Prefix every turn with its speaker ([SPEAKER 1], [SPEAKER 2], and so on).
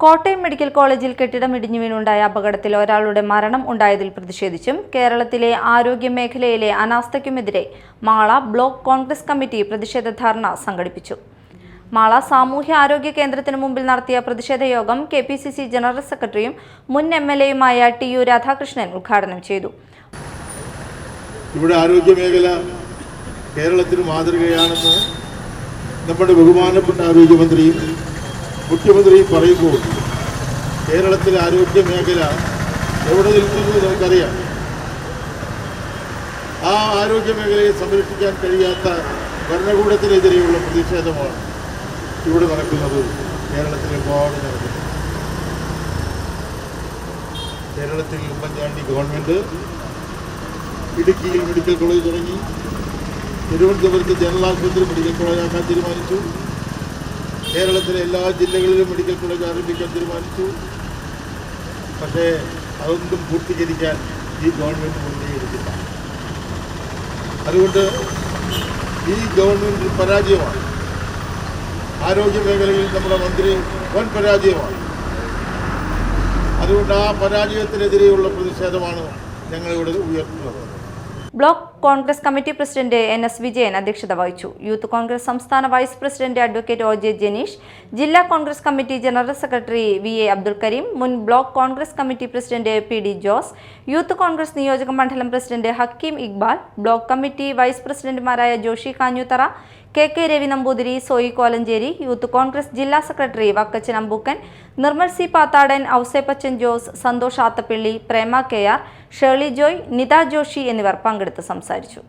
[SPEAKER 1] Kottayam medical കോളേജിൽ കെട്ടിടം ഇടിഞ്ഞു വീണുണ്ടായ അപകടത്തിൽ ഒരാളുടെ മരണം ഉണ്ടായതിൽ പ്രതിഷേധിച്ചും കേരളത്തിലെ ആരോഗ്യ മേഖലയിലെ അനാസ്ഥയ്ക്കുമെതിരെ മാള ബ്ലോക്ക് കോൺഗ്രസ് കമ്മിറ്റി പ്രതിഷേധ ധർണ സംഘടിപ്പിച്ചു. മാള സാമൂഹ്യ ആരോഗ്യ കേന്ദ്രത്തിന് മുമ്പിൽ നടത്തിയ പ്രതിഷേധ യോഗം K P C C general സെക്രട്ടറിയും മുൻ എം എൽ എയുമായ ടി യു രാധാകൃഷ്ണൻ ഉദ്ഘാടനം ചെയ്തു.
[SPEAKER 2] ഇവിടെ ആരോഗ്യ മേഖല കേരളത്തിന് മാതൃകയാണെന്ന് നമ്മുടെ ബഹുമാനപ്പെട്ട ആരോഗ്യമന്ത്രിയും മുഖ്യമന്ത്രിയും പറയുമ്പോൾ കേരളത്തിലെ ആരോഗ്യ മേഖല എവിടെ നിൽക്കുന്നു നമുക്കറിയാം. ആ ആരോഗ്യ മേഖലയെ സംരക്ഷിക്കാൻ കഴിയാത്ത ഭരണകൂടത്തിനെതിരെയുള്ള പ്രതിഷേധമാണ് ഇവിടെ നടക്കുന്നത്. കേരളത്തിലെ ഭാഗം നടക്കുന്നത് കേരളത്തിൽ ഉമ്മൻചാണ്ടി ഗവൺമെന്റ് ഇടുക്കിയിൽ മെഡിക്കൽ കോളേജ് തുടങ്ങി. തിരുവനന്തപുരത്ത് ജനറൽ ആശുപത്രി മെഡിക്കൽ കോളേജാക്കാൻ തീരുമാനിച്ചു. കേരളത്തിലെ എല്ലാ ജില്ലകളിലും മെഡിക്കൽ കോളേജ് ആരംഭിക്കാൻ തീരുമാനിച്ചു. പക്ഷേ അതൊന്നും പൂർത്തീകരിക്കാൻ ഈ ഗവൺമെന്റ് മുന്നേറിയിട്ടില്ല അതുകൊണ്ട് ഈ ഗവൺമെന്റ് പരാജയമാണ്. ആരോഗ്യ മേഖലയിൽ നമ്മുടെ മന്ത്രി വൻ പരാജയമാണ്. അതുകൊണ്ട് ആ പരാജയത്തിനെതിരെയുള്ള പ്രതിഷേധമാണ് ഞങ്ങളിവിടെ ഉയർത്തുന്നത്.
[SPEAKER 1] Block Congress committee president N S Vijayan അധ്യക്ഷത വഹിച്ചു. യൂത്ത് കോൺഗ്രസ് സംസ്ഥാന vice president advocate O J Janeesh ജില്ലാ Congress committee general secretary V A Abdul Kareem മുൻ block Congress committee president P D Jose youth Congress നിയോജക മണ്ഡലം president Hakeem Iqbal block committee vice പ്രസിഡന്റുമാരായ Joshy Kanjuthara K K Ravi Namboothiri Soyi Kolenchery youth Congress ജില്ലാ secretary Vakkachan Ambookan Nirmal C Pathadan Ouseppachan Jose Santhosh Athappilly Prema K R Shirley Joy Nitha Joshy എന്നിവർ പങ്കെടുത്ത് സംസാരിച്ചു. സാധിച്ചു